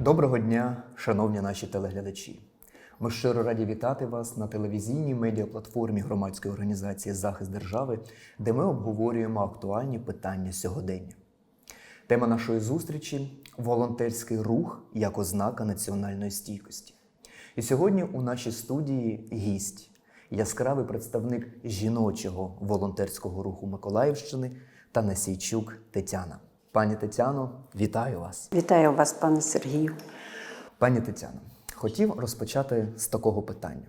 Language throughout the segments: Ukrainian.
Доброго дня, шановні наші телеглядачі. Ми щиро раді вітати вас на телевізійній медіаплатформі громадської організації Захист держави, де ми обговорюємо актуальні питання сьогодення. Тема нашої зустрічі волонтерський рух як ознака національної стійкості. І сьогодні у нашій студії гість, яскравий представник жіночого волонтерського руху Миколаївщини та Насійчук Тетяна. Пані Тетяно, вітаю вас! Вітаю вас, пане Сергію. Пані Тетяно, хотів розпочати з такого питання.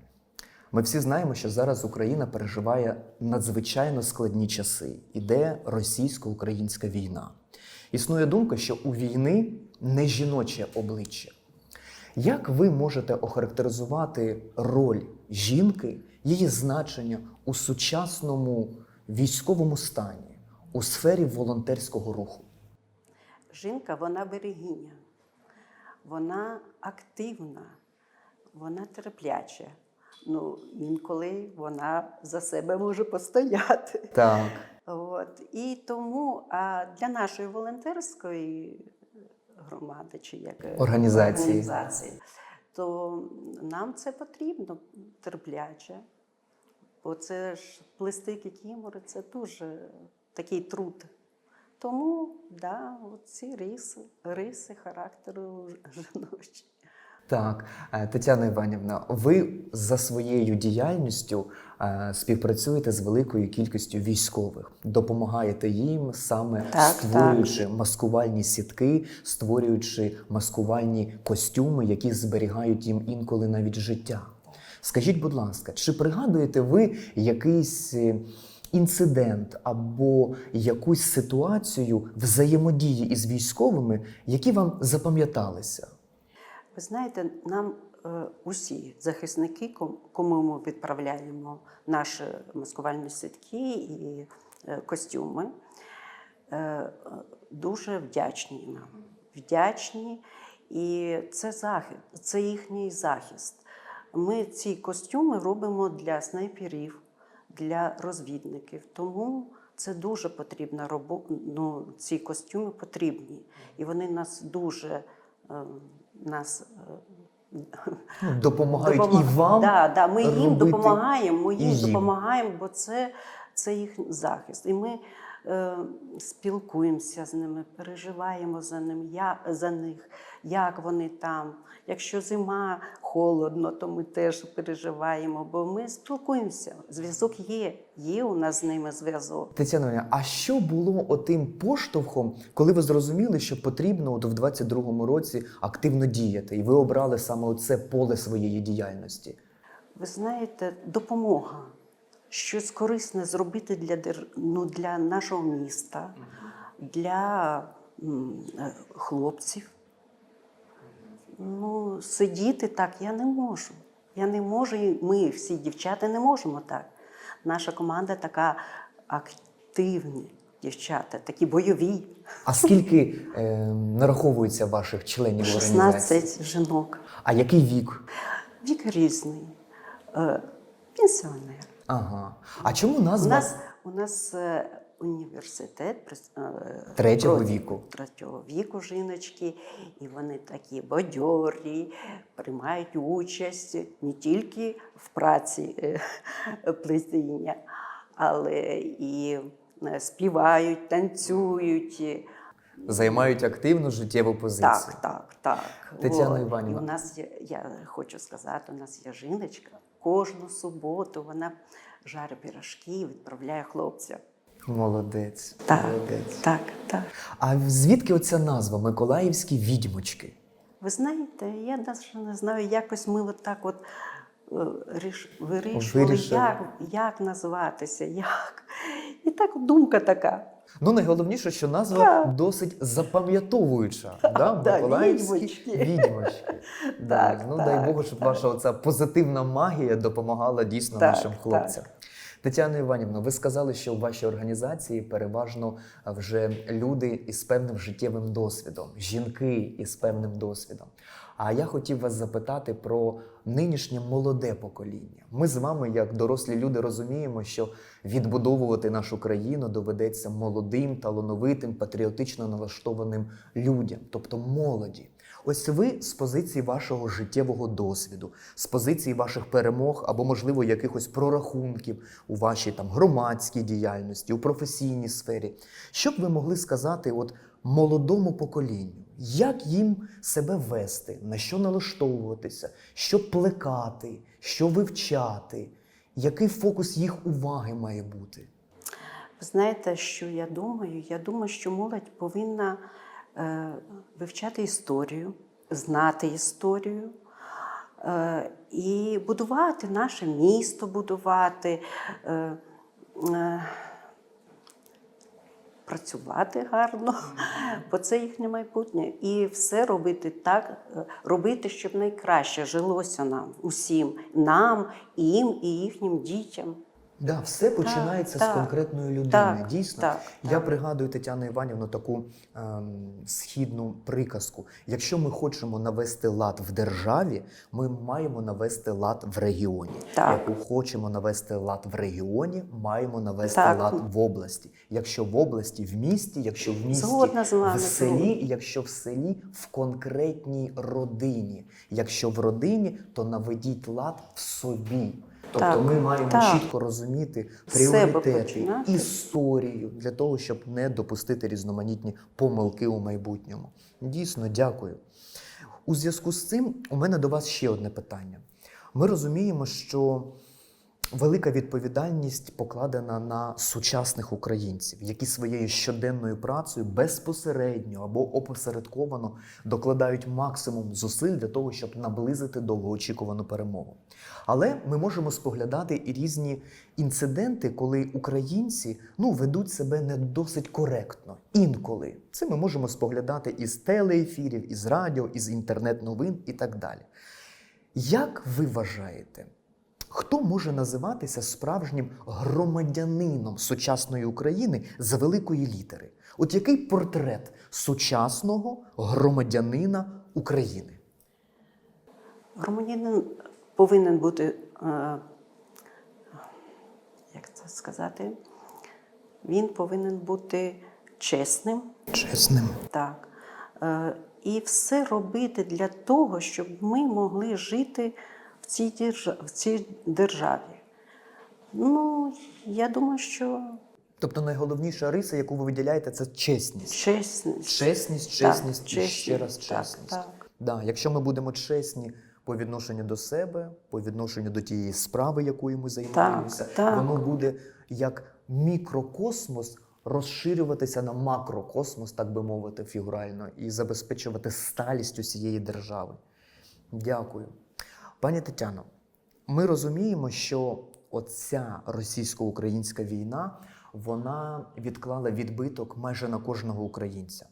Ми всі знаємо, що зараз Україна переживає надзвичайно складні часи. Іде російсько-українська війна. Існує думка, що у війни не жіноче обличчя. Як ви можете охарактеризувати роль жінки, її значення у сучасному військовому стані, у сфері волонтерського руху? Жінка, вона берегиня, вона активна, вона терпляча. Ну, інколи вона за себе може постояти. Так. От. І тому а для нашої волонтерської громади чи як Організації. організації, то нам це потрібно терпляче. Бо це ж плести кікімори, це дуже такий труд. Тому да, ці риси, риси характеру жіночі. Так, Е, Тетяна Іванівна, ви за своєю діяльністю е, співпрацюєте з великою кількістю військових, допомагаєте їм саме Так, створюючи маскувальні сітки, створюючи маскувальні костюми, які зберігають їм інколи навіть життя. Скажіть, будь ласка, чи пригадуєте ви якийсь е, інцидент або якусь ситуацію взаємодії із військовими, які вам запам'яталися? Ви знаєте, нам е, усі захисники, кому ми відправляємо наші маскувальні сітки і е, костюми, е, дуже вдячні нам. Вдячні, і це захист, це їхній захист. Ми ці костюми робимо для снайперів, для розвідників. Тому це дуже потрібна робота. Ну, ці костюми потрібні. І вони нас дуже е, нас е, Ну, Допомагають допомо- і вам. Да, да, ми їм робити допомагаємо, ми їм їм. допомагаємо, бо це, це їх захист. І ми е, спілкуємося з ними, переживаємо за, ним, я, за них, як вони там. Якщо зима холодно, то ми теж переживаємо, бо ми спілкуємося. Зв'язок є, є у нас з ними зв'язок. Тетяна, а що було отим поштовхом, коли ви зрозуміли, що потрібно от в 22-му році активно діяти, і ви обрали саме це поле своєї діяльності? Ви знаєте, допомога. Щось корисне зробити для, ну, для нашого міста, для е, хлопців. Ну, сидіти так я не можу. Я не можу, і ми всі дівчата не можемо так. Наша команда така активні дівчата, такі бойові. А скільки е, нараховується ваших членів організації? 16 жінок. А який вік? Вік різний. Е, Пенсіонер. Ага. А чому У нас, у нас е, університет е, Третього проти- віку. Третього віку жіночки, і вони такі бадьорі, приймають участь не тільки в праці е, плетіння, але і співають, танцюють. займають активну життєву позицію? Так, так, так. Тетяна. Іванівна. І у нас є, я хочу сказати, у нас є жіночка. Кожну суботу вона жарить пірожки і відправляє хлопцям. Молодець. Так, Молодець. так, так. А звідки оця назва Миколаївські відьмочки? Ви знаєте, я навіть не знаю, якось ми от так от е, ріш- вирішували, Вирішили. як, як назватися, як. І так думка така. Ну, найголовніше, що назва да. досить запам'ятовуюча. Да? да, відьмочки. відьмочки. Так, ну так, дай Богу, щоб так. ваша оця позитивна магія допомагала дійсно Так, нашим хлопцям. Тетяна Іванівна, ви сказали, що в вашій організації переважно вже люди із певним життєвим досвідом, жінки із певним досвідом. А я хотів вас запитати про нинішнє молоде покоління. Ми з вами, як дорослі люди, розуміємо, що відбудовувати нашу країну доведеться молодим, талановитим, патріотично налаштованим людям, тобто молоді. Ось ви з позиції вашого життєвого досвіду, з позиції ваших перемог або, можливо, якихось прорахунків у вашій там громадській діяльності, у професійній сфері. Що б ви могли сказати от молодому поколінню? Як їм себе вести, на що налаштовуватися, що плекати, що вивчати, який фокус їх уваги має бути? Знаєте, що я думаю? Я думаю, що молодь повинна вивчати історію, знати історію е, і будувати наше місто, будувати, е, е, працювати гарно, бо це їхнє майбутнє. І все робити так, е, робити, щоб найкраще жилося нам, усім, нам, їм, і їхнім дітям. Да, все починається з конкретної людини. так, Дійсно, так, я так. пригадую Тетяну Іванівну таку ем, східну приказку. Якщо ми хочемо навести лад в державі, ми маємо навести лад в регіоні. Так. Яку хочемо навести лад в регіоні, маємо навести Так. лад в області. Якщо в області, в місті, якщо в місті Згодна з вами, в селі, якщо в селі, в конкретній родині. Якщо в родині, то наведіть лад в собі. Тобто Так, ми маємо так. чітко розуміти пріоритети, історію для того, щоб не допустити різноманітні помилки у майбутньому. Дійсно, дякую. У зв'язку з цим у мене до вас ще одне питання. Ми розуміємо, що велика відповідальність покладена на сучасних українців, які своєю щоденною працею безпосередньо або опосередковано докладають максимум зусиль для того, щоб наблизити довгоочікувану перемогу. Але ми можемо споглядати і різні інциденти, коли українці ну, ведуть себе не досить коректно. Інколи це ми можемо споглядати із телеефірів, із радіо, із інтернет-новин і так далі. Як ви вважаєте, хто може називатися справжнім громадянином сучасної України з великої літери? От який портрет сучасного громадянина України? Громадянин повинен бути, е, як це сказати, він повинен бути чесним, Чесним. так, е, і все робити для того, щоб ми могли жити в цій, держа- в цій державі. Ну, я думаю, що Тобто найголовніша риса, яку ви виділяєте, це чесність. чесність. Чесність, Так, чесність і ще раз чесність. так. Да, якщо ми будемо чесні по відношенню до себе, по відношенню до тієї справи, якою ми займаємося, так. воно буде як мікрокосмос розширюватися на макрокосмос, так би мовити, фігурально, і забезпечувати сталість усієї держави. Дякую. Пані Тетяно, ми розуміємо, що оця російсько-українська війна вона відклала відбиток майже на кожного українця.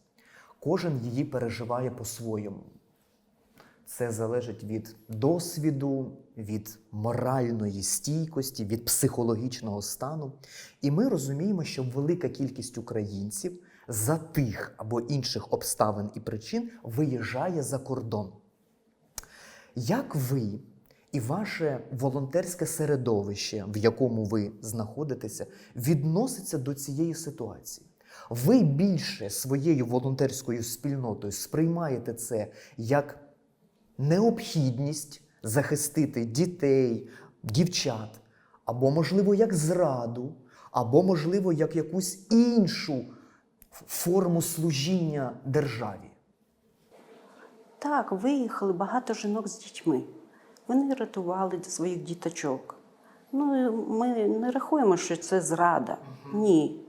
Кожен її переживає по-своєму. Це залежить від досвіду, від моральної стійкості, від психологічного стану. І ми розуміємо, що велика кількість українців за тих або інших обставин і причин виїжджає за кордон. Як ви і ваше волонтерське середовище, в якому ви знаходитеся, відноситься до цієї ситуації? Ви більше своєю волонтерською спільнотою сприймаєте це як необхідність захистити дітей, дівчат, або, можливо, як зраду, або, можливо, як якусь іншу форму служіння державі. Так, виїхали багато жінок з дітьми. Вони рятували своїх діточок. Ну, ми не рахуємо, що це зрада. Ні.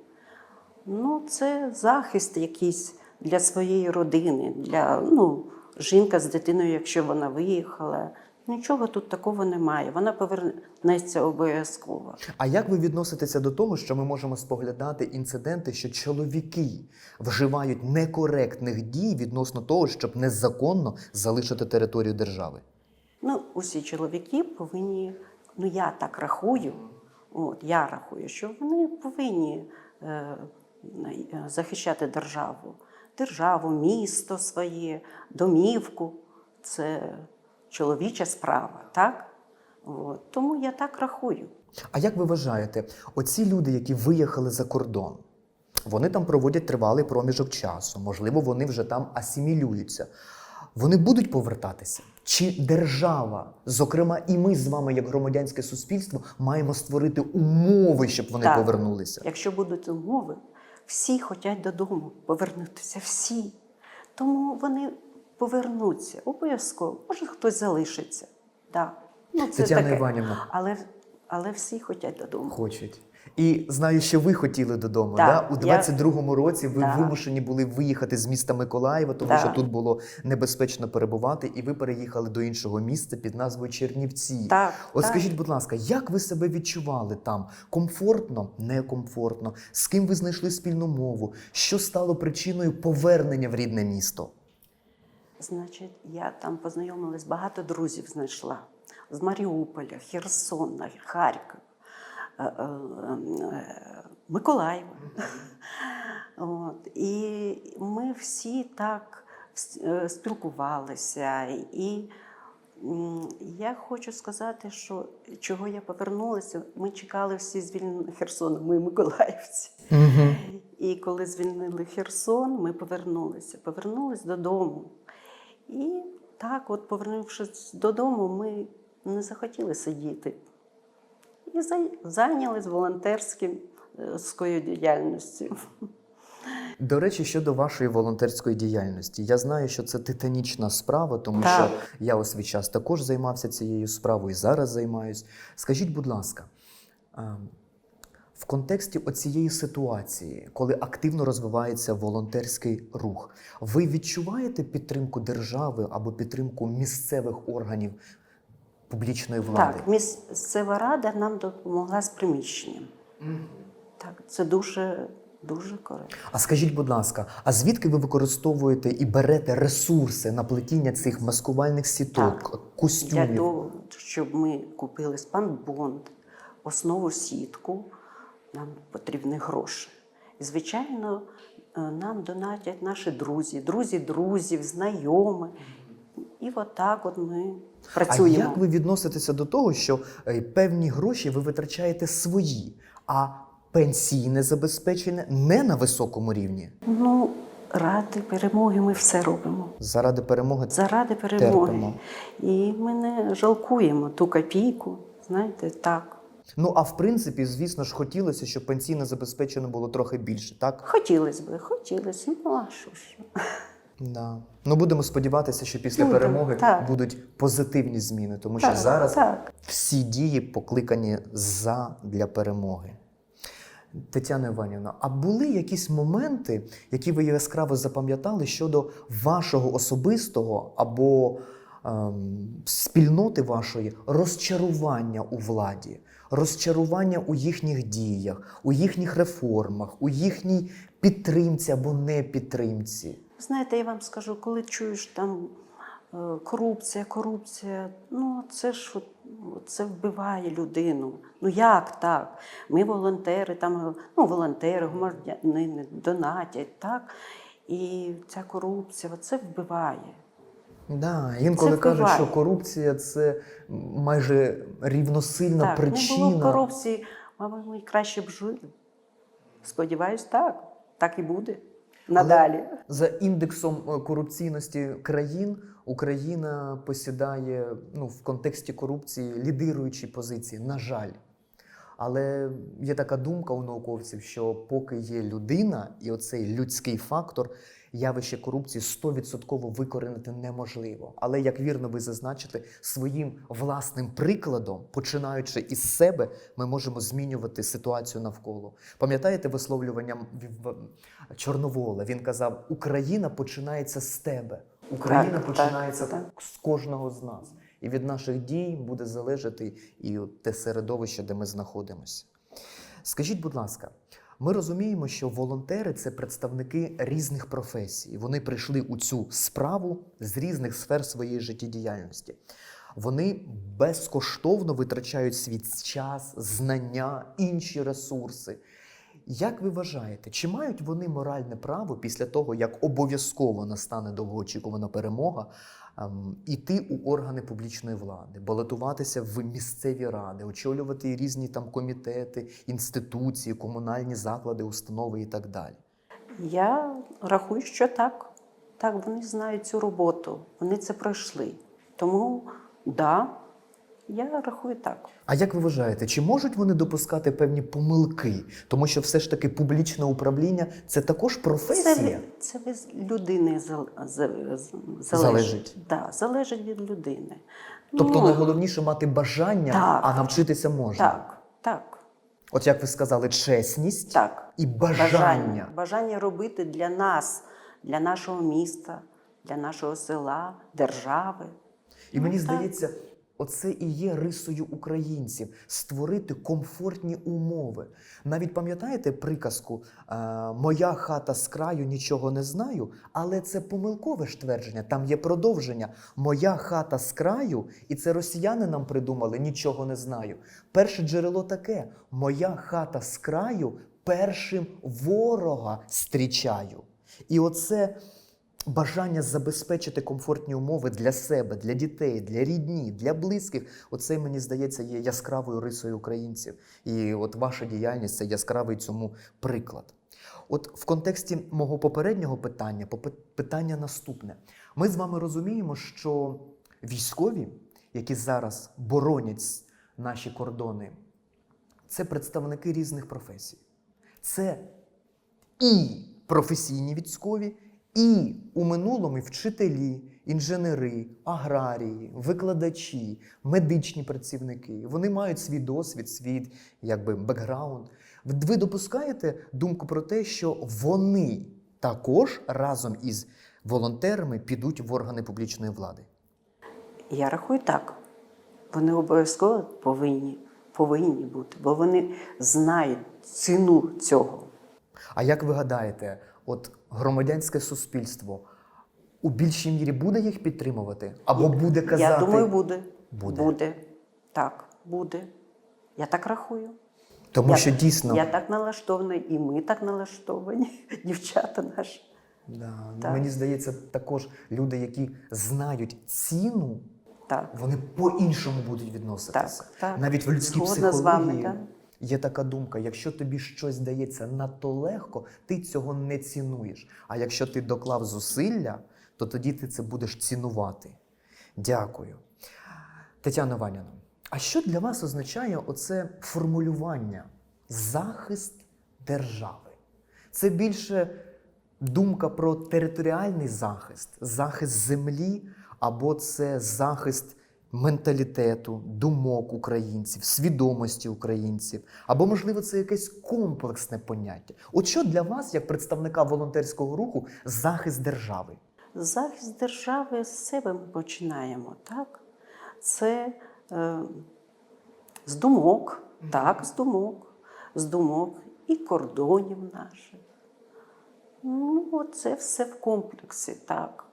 Ну, це захист якийсь для своєї родини, для ну, жінка з дитиною, якщо вона виїхала. Нічого тут такого немає. Вона повернеться обов'язково. А як ви відноситеся до того, що ми можемо споглядати інциденти, що чоловіки вживають некоректних дій відносно того, щоб незаконно залишити територію держави? Ну, усі чоловіки повинні, ну я так рахую, от я рахую, що вони повинні е, е, захищати державу, державу, місто своє, домівку. Це чоловіча справа, так? От. Тому я так рахую. А як ви вважаєте, оці люди, які виїхали за кордон, вони там проводять тривалий проміжок часу, можливо, вони вже там асимілюються. Вони будуть повертатися? Чи держава, зокрема, і ми з вами, як громадянське суспільство, маємо створити умови, щоб вони Так. повернулися? Якщо будуть умови, всі хочуть додому повернутися, всі. Тому вони повернуться обов'язково. Може, хтось залишиться. Да. Ну, це Тетяна таке. Іванівна. Але, але всі хочуть додому. Хочуть. І знаю, що ви хотіли додому. Так, да? У я- 22-му році ви Так. вимушені були виїхати з міста Миколаєва, тому Так. що тут було небезпечно перебувати, і ви переїхали до іншого міста під назвою Чернівці. Так, От так. скажіть, будь ласка, як ви себе відчували там? Комфортно, некомфортно? З ким ви знайшли спільну мову? Що стало причиною повернення в рідне місто? Значить, я там познайомилась, багато друзів знайшла з Маріуполя, Херсона, Харкова, е, е, е, Миколаєва. От. І ми всі так спілкувалися. І я хочу сказати, що чого я повернулася, ми чекали всі звільнення Херсону, ми миколаївці. Угу. І коли звільнили Херсон, ми повернулися. Повернулись додому. І так, от, повернувшись додому, ми не захотіли сидіти. І зайнялись волонтерським е, діяльністю. До речі, щодо вашої волонтерської діяльності, я знаю, що це титанічна справа, тому Так. що я у свій час також займався цією справою і зараз займаюсь. Скажіть, будь ласка, а, в контексті оцієї ситуації, коли активно розвивається волонтерський рух, ви відчуваєте підтримку держави або підтримку місцевих органів публічної влади? Так, місцева рада нам допомогла з приміщенням. Так, це дуже, дуже корисно. А скажіть, будь ласка, а звідки ви використовуєте і берете ресурси на плетіння цих маскувальних сіток, Для костюмів? того, щоб ми купили спанбонд, основу сітку, нам потрібні гроші. І, звичайно, е, нам донатять наші друзі, друзі друзів, знайомі. І отак от ми працюємо. А як ви відноситеся до того, що е, певні гроші ви витрачаєте свої, а пенсійне забезпечення не на високому рівні? Ну, ради перемоги ми все робимо. Заради перемоги Заради перемоги. терпимо. І ми не жалкуємо ту копійку. Знаєте, так. Ну а в принципі, звісно ж, хотілося, щоб пенсійне забезпечення було трохи більше, так? Хотілося б, хотілося. Ну, а що ж? Да. Ну будемо сподіватися, що після Ну, перемоги так. будуть позитивні зміни, тому що зараз так. всі дії покликані за для перемоги. Тетяна Іванівна, а були якісь моменти, які ви яскраво запам'ятали щодо вашого особистого або ем, спільноти вашої розчарування у владі, розчарування у їхніх діях, у їхніх реформах, у їхній підтримці або непідтримці? Знаєте, я вам скажу, коли чуєш там е, корупція, корупція, ну це ж це вбиває людину. Ну як так? Ми волонтери, там ну, волонтери, громадяни донатять, так? І ця корупція, це вбиває. Да, інколи Це кажуть, що корупція це майже рівносильна так, причина. не було корупції, мабуть, ми краще б жили. Сподіваюсь, так. Так і буде надалі. За індексом е, корупційності країн Україна посідає ну, в контексті корупції лідируючі позиції, на жаль. Але є така думка у науковців, що поки є людина і оцей людський фактор, явище корупції 100% викоренити неможливо. Але як вірно ви зазначите, своїм власним прикладом, починаючи із себе, ми можемо змінювати ситуацію навколо. Пам'ятаєте висловлювання Чорновола? Він казав: Україна починається з тебе. Україна Так, починається так, так. з кожного з нас. І від наших дій буде залежати і те середовище, де ми знаходимося. Скажіть, будь ласка, ми розуміємо, що волонтери це представники різних професій. Вони прийшли у цю справу з різних сфер своєї життєдіяльності. Вони безкоштовно витрачають свій час, знання, інші ресурси. Як ви вважаєте, чи мають вони моральне право після того, як обов'язково настане довгоочікувана перемога, ем, іти у органи публічної влади, балотуватися в місцеві ради, очолювати різні там комітети, інституції, комунальні заклади, установи і так далі? Я рахую, що так. Так, вони знають цю роботу, вони це пройшли. Тому, да, я рахую так. А як ви вважаєте, чи можуть вони допускати певні помилки? Тому що все ж таки публічне управління це також Це, професія. від- це від людини зал- за- з- залежить. Залежить. Да, залежить від людини. Тобто Ну, найголовніше мати бажання, Так. а навчитися можна. Так, так, От як ви сказали, чесність так. і бажання. Бажання. Бажання робити для нас, для нашого міста, для нашого села, держави. І мені Ну, так. здається, оце і є рисою українців створити комфортні умови. Навіть пам'ятаєте приказку е, Моя хата з краю нічого не знаю, але це помилкове ж твердження. Там є продовження. Моя хата з краю, і це росіяни нам придумали, нічого не знаю. Перше джерело таке: Моя хата з краю першим ворога зустрічаю. І оце бажання забезпечити комфортні умови для себе, для дітей, для рідні, для близьких. Оце мені здається є яскравою рисою українців. І от ваша діяльність це яскравий цьому приклад. От в контексті мого попереднього питання, питання наступне. Ми з вами розуміємо, що військові, які зараз боронять наші кордони, це представники різних професій. Це і професійні військові, і у минулому вчителі, інженери, аграрії, викладачі, медичні працівники. Вони мають свій досвід, свій якби бекграунд. Ви допускаєте думку про те, що вони також разом із волонтерами підуть в органи публічної влади? Я рахую так. Вони обов'язково повинні, повинні бути, бо вони знають ціну цього. А як ви гадаєте, от громадянське суспільство у більшій мірі буде їх підтримувати? Або буде казати? Я думаю, буде. Буде. Буде. Так, буде. Я так рахую. Тому я, що дійсно Я так налаштована, і ми так налаштовані, дівчата наші. да, Так. мені здається, також люди, які знають ціну, Так. вони по-іншому будуть відноситися. Так, так. Навіть в людській Згодна з вами, так. Є така думка: якщо тобі щось дається надто легко, ти цього не цінуєш. А якщо ти доклав зусилля, то тоді ти це будеш цінувати. Дякую. Тетяна Ваніна, а що для вас означає оце формулювання захист держави? Це більше думка про територіальний захист, захист землі, або це захист менталітету, думок українців, свідомості українців, або, можливо, це якесь комплексне поняття. От що для вас, як представника волонтерського руху, захист держави? Захист держави з себе ми починаємо, так? Це е, з думок, так, з думок, з думок і кордонів наших. Ну, це все в комплексі, так.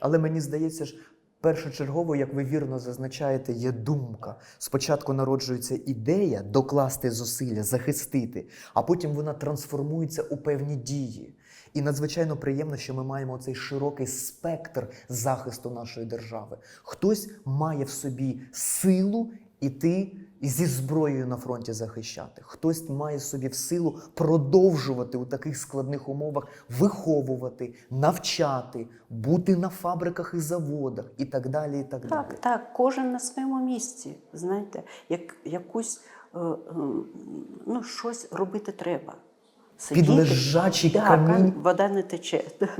Але мені здається ж, першочергово, як ви вірно зазначаєте, є думка. Спочатку народжується ідея докласти зусилля, захистити, а потім вона трансформується у певні дії. І надзвичайно приємно, що ми маємо цей широкий спектр захисту нашої держави. Хтось має в собі силу іти і зі зброєю на фронті захищати. Хтось має собі в силу продовжувати у таких складних умовах виховувати, навчати, бути на фабриках і заводах і так далі. І так, далі. Так, так, кожен на своєму місці. Знаєте, як, якусь е, е, ну, щось робити треба. Під лежачий Так, камінь. вода не тече.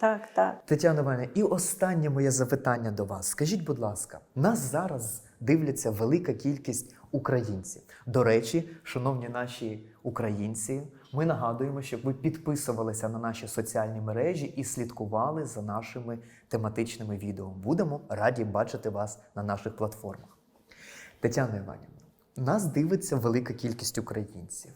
Так, так. Тетяна Іванівна, і останнє моє запитання до вас. Скажіть, будь ласка, нас зараз дивляться велика кількість українців. До речі, шановні наші українці, ми нагадуємо, щоб ви підписувалися на наші соціальні мережі і слідкували за нашими тематичними відео. Будемо раді бачити вас на наших платформах. Тетяна Іванівна, нас дивиться велика кількість українців.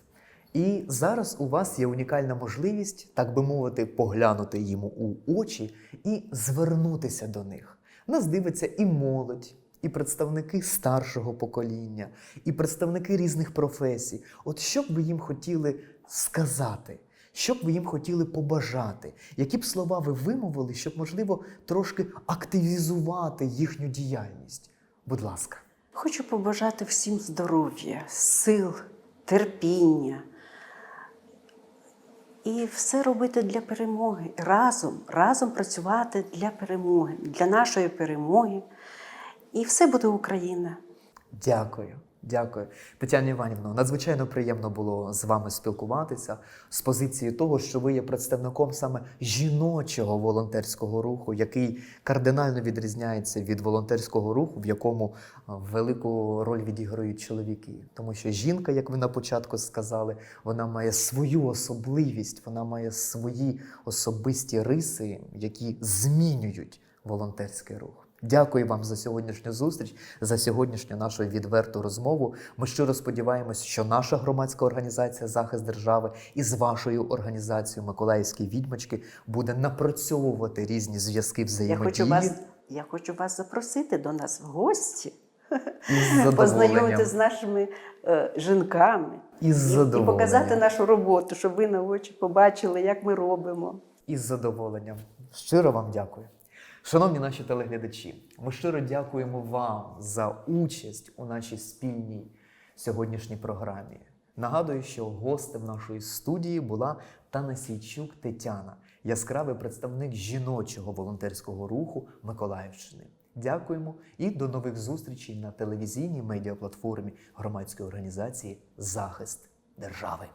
І зараз у вас є унікальна можливість, так би мовити, поглянути їм у очі і звернутися до них. Нас дивиться і молодь, і представники старшого покоління, і представники різних професій. От що б ви їм хотіли сказати? Що б ви їм хотіли побажати? Які б слова ви вимовили, щоб, можливо, трошки активізувати їхню діяльність? Будь ласка. Хочу побажати всім здоров'я, сил, терпіння, І все робити для перемоги. Разом, разом працювати для перемоги, для нашої перемоги. І все буде Україна. Дякую, дякую. Тетяна Іванівна, надзвичайно приємно було з вами спілкуватися з позиції того, що ви є представником саме жіночого волонтерського руху, який кардинально відрізняється від волонтерського руху, в якому велику роль відіграють чоловіки. Тому що жінка, як ви на початку сказали, вона має свою особливість, вона має свої особисті риси, які змінюють волонтерський рух. Дякую вам за сьогоднішню зустріч, за сьогоднішню нашу відверту розмову. Ми щиро сподіваємось, що наша громадська організація Захист держави із вашою організацією Миколаївські відьмачки буде напрацьовувати різні зв'язки Я хочу, вас, я хочу вас запросити до нас в гості, із познайомити з нашими е, жінками Із і, і показати нашу роботу, щоб ви на очі побачили, як ми робимо. Із задоволенням. Щиро вам дякую. Шановні наші телеглядачі, ми щиро дякуємо вам за участь у нашій спільній сьогоднішній програмі. Нагадую, що гостем нашої студії була Танасійчук Тетяна, яскравий представник жіночого волонтерського руху Миколаївщини. Дякуємо і до нових зустрічей на телевізійній медіаплатформі громадської організації Захист держави.